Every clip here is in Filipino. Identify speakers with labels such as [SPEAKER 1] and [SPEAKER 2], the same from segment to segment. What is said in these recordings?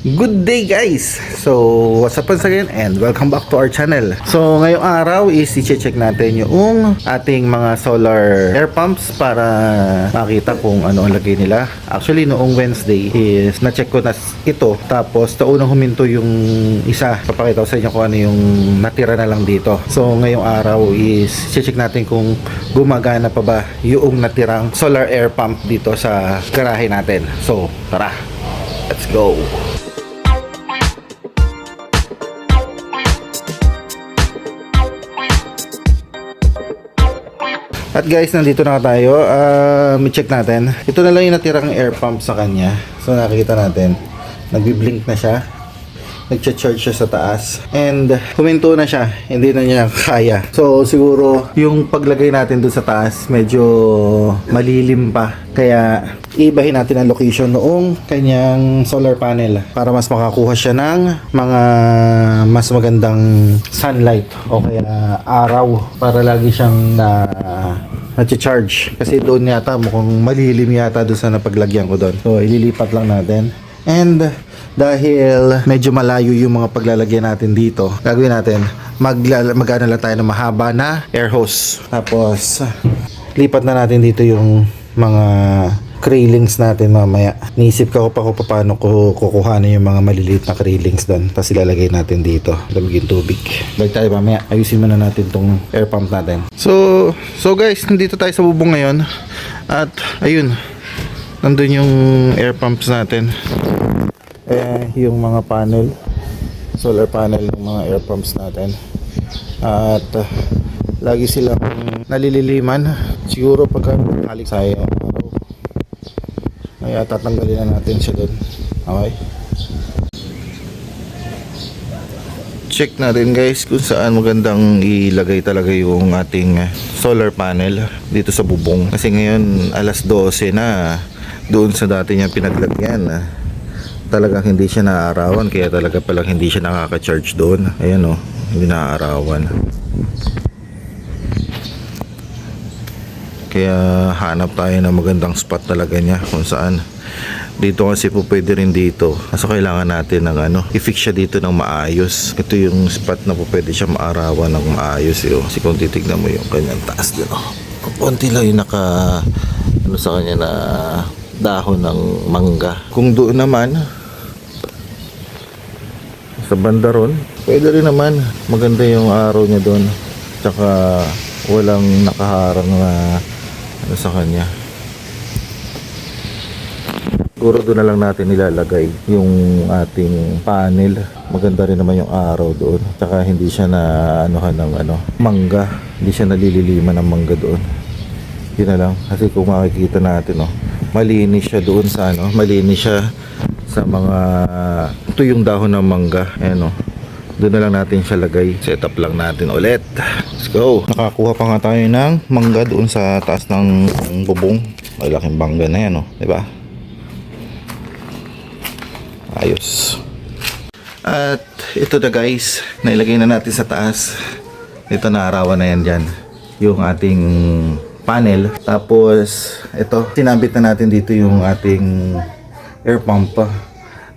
[SPEAKER 1] Good day guys! So, what's up once again and welcome back to our channel. So, ngayong araw is i-check natin yung ating mga solar air pumps para makita kung ano ang lagay nila. Actually, noong Wednesday is na-check ko na ito. Tapos, taunang huminto yung isa. Papakita ko sa inyo kung ano yung natira na lang dito. So, ngayong araw is check natin kung gumagana pa ba yung natirang solar air pump dito sa garahe natin. So, tara! Let's go! At guys, nandito na tayo. Uh, check natin. Ito na lang yung natirang air pump sa kanya. So nakikita natin. Nagbi-blink na siya. Nagcha-charge siya sa taas. And huminto na siya. Hindi na niya kaya. So siguro yung paglagay natin doon sa taas medyo malilim pa. Kaya ibahin natin ang location noong kanyang solar panel para mas makakuha siya ng mga mas magandang sunlight o kaya araw para lagi siyang na na-charge kasi doon yata mukhang malilim yata doon sa napaglagyan ko doon so ililipat lang natin and dahil medyo malayo yung mga paglalagyan natin dito gagawin natin mag-ano lang tayo ng mahaba na air hose tapos lipat na natin dito yung mga krillings natin mamaya. Niisip ko pa kung paano ko kukuhanin yung mga maliliit na krillings doon. Tapos ilalagay natin dito. Lamigin tubig. Balik tayo mamaya. Ayusin muna natin tong air pump natin. So, so guys, nandito tayo sa bubong ngayon. At, ayun. Nandun yung air pumps natin. Eh, yung mga panel. Solar panel ng mga air pumps natin. At, uh, lagi silang nalililiman. Siguro pagka halik tayo araw. Kaya tatanggalin na natin siya doon. Okay? Check natin guys kung saan magandang ilagay talaga yung ating solar panel dito sa bubong. Kasi ngayon alas 12 na doon sa dati niya pinaglagyan. Talagang hindi siya naaarawan kaya talaga palang hindi siya nakaka-charge doon. Ayan o, hindi naaarawan. Kaya hanap tayo ng magandang spot talaga niya kung saan dito kasi po pwede rin dito kaso kailangan natin ng ano i-fix siya dito ng maayos ito yung spot na po pwede siya maarawan ng maayos eh, oh. kasi kung titignan mo yung kanyang taas din oh. konti lang yung naka ano sa kanya na dahon ng mangga kung doon naman sa banda ron. Pwede rin naman. Maganda yung araw niya doon. Tsaka walang nakaharang na ano sa kanya. Siguro doon na lang natin nilalagay yung ating panel. Maganda rin naman yung araw doon. Tsaka hindi siya na anuhan ng ano mangga. Hindi siya nalililiman ng mangga doon. Yun na lang. Kasi kung makikita natin oh, malinis siya doon sa ano malinis siya sa mga ito yung dahon ng mangga. Ayan oh doon na lang natin siya lagay. Set up lang natin ulit. Let's go! Nakakuha pa nga tayo ng mangga doon sa taas ng bubong. Malaking bangga na yan oh di ba ayos. At ito na guys. Nailagay na natin sa taas. Ito na arawan na yan dyan. Yung ating panel. Tapos ito. Sinabit na natin dito yung ating air pump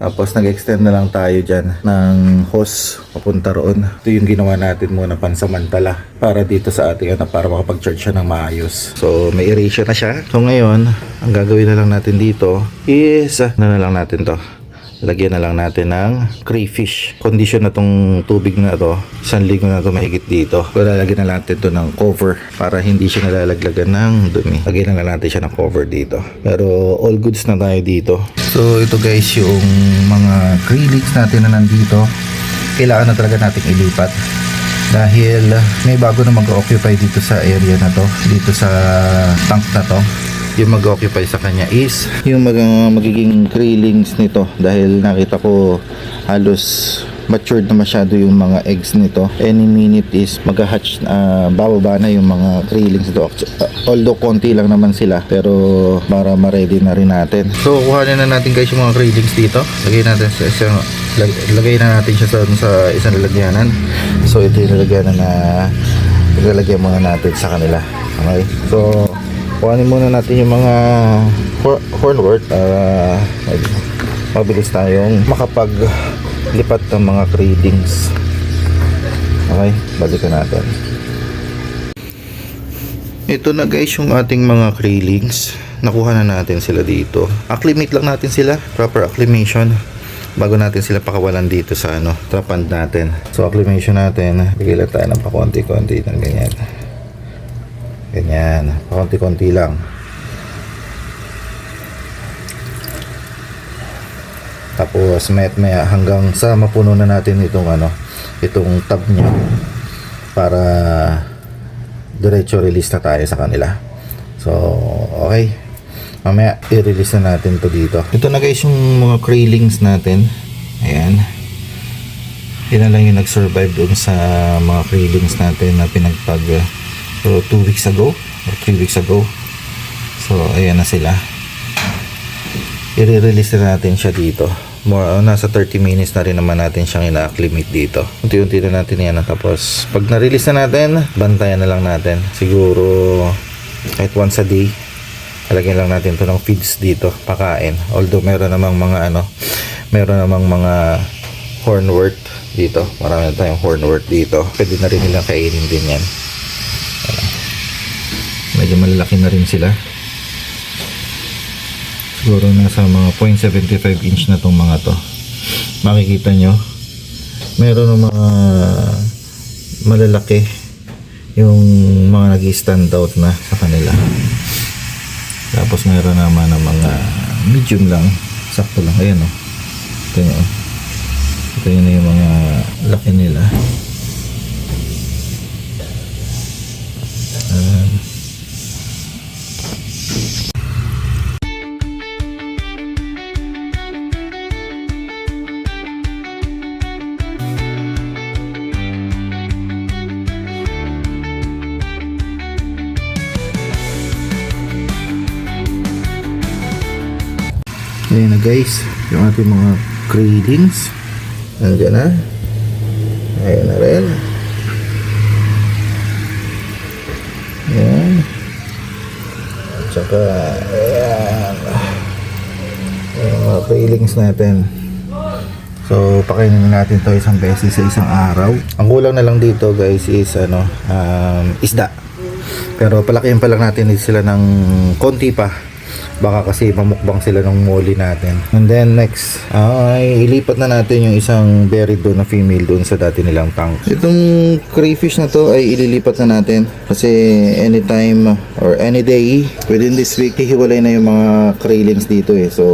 [SPEAKER 1] tapos nag-extend na lang tayo dyan ng hose papunta roon. Ito yung ginawa natin muna pansamantala para dito sa ating ano, para makapag-charge siya ng maayos. So may erasure na siya. So ngayon, ang gagawin na lang natin dito is, ano na lang natin to lagyan na lang natin ng crayfish. Condition na tong tubig na to isang linggo na to mahigit dito. So lalagyan na natin to ng cover para hindi siya nalalaglagan ng dumi. Lagyan na lang natin siya ng cover dito. Pero all goods na tayo dito. So ito guys yung mga acrylics natin na nandito. Kailangan na talaga natin ilipat. Dahil may bago na mag-occupy dito sa area na to dito sa tank na to yung mag-occupy sa kanya is? Yung mag magiging krillings nito dahil nakita ko halos matured na masyado yung mga eggs nito. Any minute is mag-hatch uh, bababa na yung mga krillings nito. Uh, although konti lang naman sila pero para ma-ready na rin natin. So kuhanin na natin guys yung mga krillings dito. Lagay natin sa isang lag, lagay na natin siya sa, sa isang lalagyanan. So ito yung lalagyanan na ilalagyan muna natin sa kanila. Okay? So kuhanin muna natin yung mga hor- hornwort para mabilis tayong makapaglipat ng mga cravings. Okay, balikan natin. Ito na guys yung ating mga krillings. Nakuha na natin sila dito. Acclimate lang natin sila. Proper acclimation. Bago natin sila pakawalan dito sa ano, trapand natin. So acclimation natin. Bigay tayo ng pakonti-konti ng ganyan. Ganyan. Pakonti-konti lang. Tapos may maya hanggang sa mapuno na natin itong ano, itong tab niya para diretso release na tayo sa kanila. So, okay. Mamaya, i-release na natin to dito. Ito na guys yung mga krillings natin. Ayan. Yan na lang yung nag-survive doon sa mga krillings natin na pinagpag so, 2 weeks ago or 3 weeks ago. So, ayan na sila. I-release na natin siya dito. More, uh, nasa 30 minutes na rin naman natin siyang ina-acclimate dito. Unti-unti na natin yan. Tapos, pag na-release na natin, bantayan na lang natin. Siguro, kahit once a day, Lagyan lang natin to ng feeds dito, pakain. Although meron namang mga ano, meron namang mga hornwort dito. Marami na tayong hornwort dito. Pwede na rin nilang kainin din yan. Medyo malalaki na rin sila. Siguro nasa mga 0.75 inch na tong mga to. Makikita nyo, meron ng mga malalaki yung mga nag-stand out na sa kanila. Tapos meron naman ng mga medium lang. Sakto lang. Ayan o. Oh. Ito nyo. oh. Ito yun na yung mga laki nila. Guys, yung ating mga cravings. Nandiyan na. Ayan na rin. Ayan. At saka, ayan. Ayan mga cravings natin. So, pakainin natin to isang beses sa isang araw. Ang kulang na lang dito guys is ano, um, isda. Pero palakihin pa lang natin sila ng konti pa baka kasi mamukbang sila ng moli natin. And then next ay ilipat na natin yung isang buried doon na female doon sa dati nilang tank. Itong crayfish na to ay ililipat na natin. Kasi anytime or any day within this week hihiwalay na yung mga craylings dito eh. So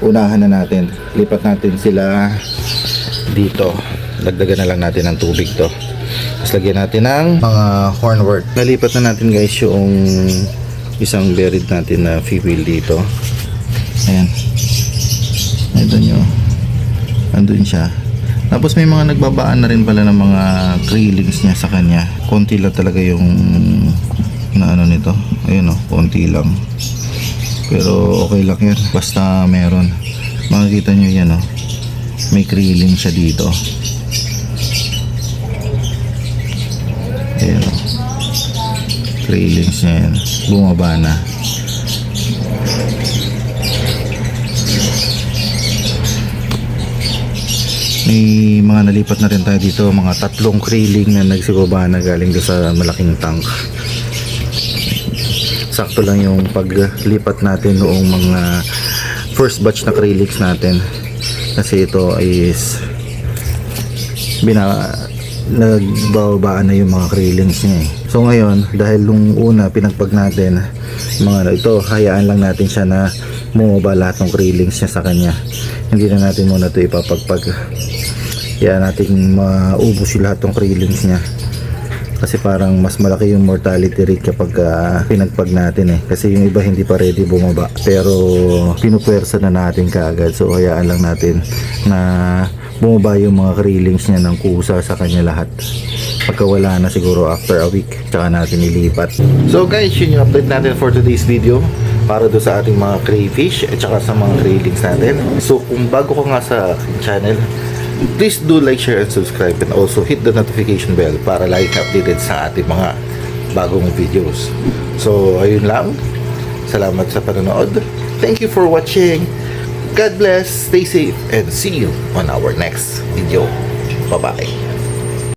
[SPEAKER 1] unahan na natin. Lipat natin sila dito. Dagdagan na lang natin ng tubig to. Tapos lagyan natin ng mga hornwort. Nalipat na natin guys yung isang buried natin na female dito. Ayan. Ito nyo. Andun siya. Tapos may mga nagbabaan na rin pala ng mga krillings niya sa kanya. Konti lang talaga yung na ano nito. Ayun o konti lang. Pero okay lang yan. Basta meron. Makikita nyo yan o may krilling siya dito ayan o trailings niya yan bumaba na. May mga nalipat na rin tayo dito. Mga tatlong krailing na nagsibaba na galing doon sa malaking tank. Sakto lang yung paglipat natin noong mga first batch na krailings natin. Kasi ito is bina nagbababaan na yung mga krillings niya eh. So ngayon, dahil nung una pinagpag natin, mga ito, hayaan lang natin siya na bumaba lahat ng krillings niya sa kanya. Hindi na natin muna ito ipapagpag. Hayaan natin maubos yung lahat ng krillings niya. Kasi parang mas malaki yung mortality rate kapag ah, pinagpag natin eh. Kasi yung iba hindi pa ready bumaba. Pero pinupwersa na natin kaagad. So hayaan lang natin na bumaba yung mga krillings niya ng kusa sa kanya lahat. Pagka na siguro after a week tsaka natin ilipat. So guys yun yung update natin for today's video para do sa ating mga crayfish at saka sa mga krillings natin. So kung bago ka nga sa channel please do like, share, and subscribe. And also hit the notification bell para lagi ka updated sa ating mga bagong videos. So ayun lang. Salamat sa panonood. Thank you for watching God bless, stay safe, and see you on our next video. Bye-bye.